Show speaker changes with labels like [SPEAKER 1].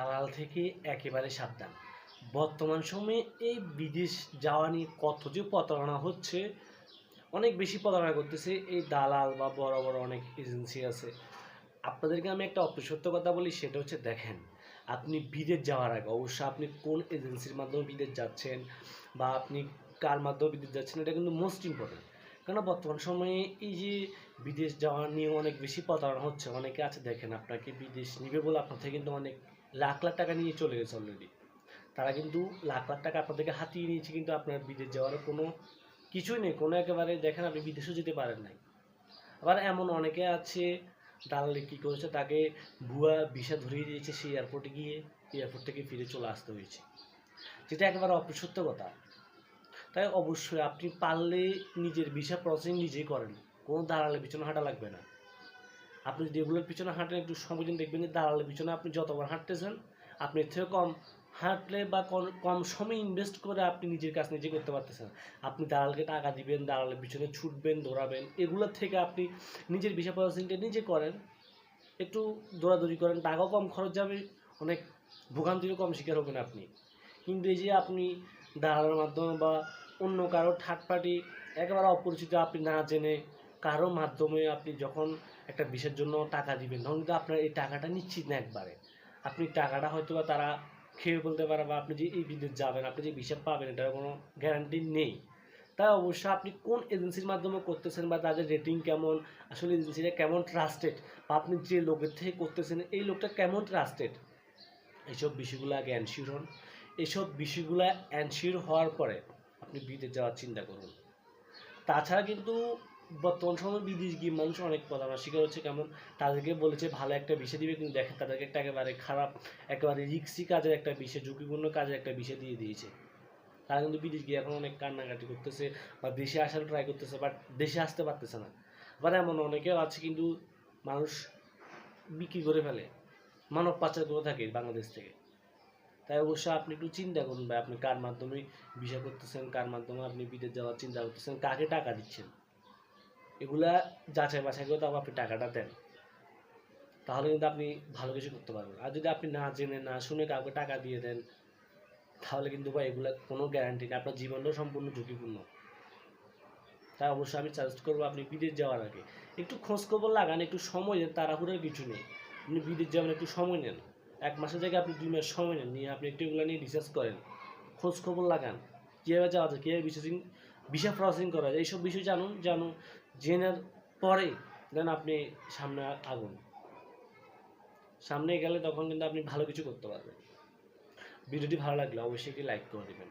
[SPEAKER 1] দালাল থেকে একেবারে সাবধান। বর্তমান সময়ে এই বিদেশ যাওয়া নিয়ে কত যে প্রতারণা হচ্ছে, অনেক বেশি প্রতারণা করতেছে এই দালাল বা বড় বড় অনেক এজেন্সি আছে। আপনাদেরকে আমি একটা অপ্রসত্য কথা বলি, সেটা হচ্ছে দেখেন, আপনি বিদেশ যাওয়ার আগে অবশ্যই আপনি কোন এজেন্সির মাধ্যমে বিদেশ যাচ্ছেন বা আপনি কার মাধ্যমে বিদেশ যাচ্ছেন, এটা কিন্তু মোস্ট ইম্পর্টেন্ট কেন বর্তমান সময়ে এই যে বিদেশ যাওয়া নিয়ে অনেক বেশি প্রতারণা হচ্ছে, অনেকে আছে দেখেন আপনাকে বিদেশ নিবে বলে আপনার থেকে কিন্তু অনেক লাখ লাখ টাকা নিয়ে চলে গেছে অলরেডি তারা কিন্তু লাখ লাখ টাকা আপনার থেকে হাতিয়ে নিয়েছে কিন্তু আপনার বিদেশ যাওয়ার কোনো কিছুই নেই। কোনো একেবারে দেখেন আপনি বিদেশেও যেতে পারেন নাই। আবার এমন অনেকে আছে, দালালে কী করেছে, তাকে ভুয়া ভিসা ধরিয়ে দিয়েছে সেই এয়ারপোর্টে গিয়ে এয়ারপোর্ট থেকে ফিরে চলে আসতে হয়েছে। যেটা একেবারে অপ্রসত্য কথা। তাই অবশ্যই আপনি পারলে নিজের ভিসা প্রসেসিং নিজেই করেন। কোনো দালালের পিছনে হাঁটা লাগবে না। আপনি যদি এগুলোর পিছনে হাঁটেন, একটু দিন, দেখবেন যে দালালের পিছনে আপনি যতবার হাঁটতেছেন, আপনি এর থেকে কম হাঁটলে বা কম- কম সময় ইনভেস্ট করে আপনি নিজের কাজ নিজে করতে পারতেছেন। আপনি দালালকে টাকা দিবেন, দালালের পিছনে ছুটবেন, দৌড়াবেন এগুলোর থেকে আপনি নিজের ভিসা প্রসেসিংটা নিজে করেন, একটু দৌড়াদৌড়ি করেন, টাকাও কম খরচ যাবে, অনেক ভোগান্তিরও কম শিকার হবেন আপনি। কিন্তু এই যে আপনি দালালের মাধ্যমে বা অন্য কারও থার্ড পার্টি একেবারে অপরিচিত আপনি না জেনে, কারও মাধ্যমে আপনি যখন একটা বিষয়ের জন্য টাকা দিবেন। তখন কিন্তু আপনার এই টাকাটা নিশ্চিত না একবারে। আপনি টাকাটা হয়তো বা তারা খেয়ে বলতে পারে বা আপনি যে এই বিদেশ যাবেন আপনি যে বিষয় পাবেন এটার কোনো গ্যারান্টি নেই। তাই অবশ্যই আপনি কোন এজেন্সির মাধ্যমে করতেছেন বা তাদের রেটিং কেমন, আসলে এজেন্সিটা কেমন ট্রাস্টেড বা আপনি যে লোকের থেকে করতেছেন, এই লোকটা কেমন ট্রাস্টেড এইসব বিষয়গুলো আগে অ্যানসিওর হন। এইসব বিষয়গুলো অ্যানসিওর হওয়ার পরে আপনি বিদেশ যাওয়ার চিন্তা করুন। তাছাড়া কিন্তু বর্তমান সময় বিদেশ গিয়ে মানুষ অনেক প্রতারণার শিকার হচ্ছে। কেমন? তাদেরকে বলেছে, ভালো একটা বিষয় দিবে, কিন্তু দেখেন তাদেরকে একটা একেবারে খারাপ, একেবারে রিক্সি কাজের একটা বিষয়, ঝুঁকিপূর্ণ কাজের একটা বিষয় দিয়ে দিয়েছে। তারা কিন্তু বিদেশ গিয়ে এখন অনেক কান্নাকাটি করতেছে বা দেশে আসার ট্রাই করতেছে বাট দেশে আসতে পারতেছে না। আবার এমন অনেকেও আছে কিন্তু মানুষ বিক্রি করে ফেলে। মানব পাচার করে থাকে বাংলাদেশ থেকে। তাই অবশ্যই আপনি একটু চিন্তা করুন ভাই, আপনি কার মাধ্যমে ভিসা করতেছেন, কার মাধ্যমে আপনি বিদেশ যাওয়ার চিন্তা করতেছেন, কাকে টাকা দিচ্ছেন? এগুলা যাচাই বাছাই করে তারপর আপনি টাকাটা দেন। তাহলে কিন্তু আপনি ভালো কিছু করতে পারবেন। আর যদি আপনি না জেনে, না শুনে কাউকে টাকা দিয়ে দেন, তাহলে কিন্তু ভাই এগুলা কোনো গ্যারান্টি নেই। আপনার জীবনটাও সম্পূর্ণ ঝুঁকিপূর্ণ। তাই অবশ্যই আমি সাজেস্ট করব আপনি বিদেশ যাওয়ার আগে। একটু খোঁজ খবর লাগান, একটু সময় দেন, তাড়াহুড়োর কিছু নেই। আপনি বিদেশ যাবেন একটু সময় নেন। এক মাসের জায়গায় আপনি দুই মাস সময় নেন, নিয়ে আপনি একটু এগুলো নিয়ে রিসার্চ করেন। খোঁজ খবর লাগান। কীভাবে যাওয়া যায়, কীভাবে বিশেষিং ভিসা প্রসেসিং করা যায়। এইসব বিষয় জানুন জানুন, জেনার পরে দেন আপনি সামনে আগুন। সামনে গেলে তখন কিন্তু আপনি ভালো কিছু করতে পারবেন। ভিডিওটি ভালো লাগলে অবশ্যই একটি লাইক করে দেবেন।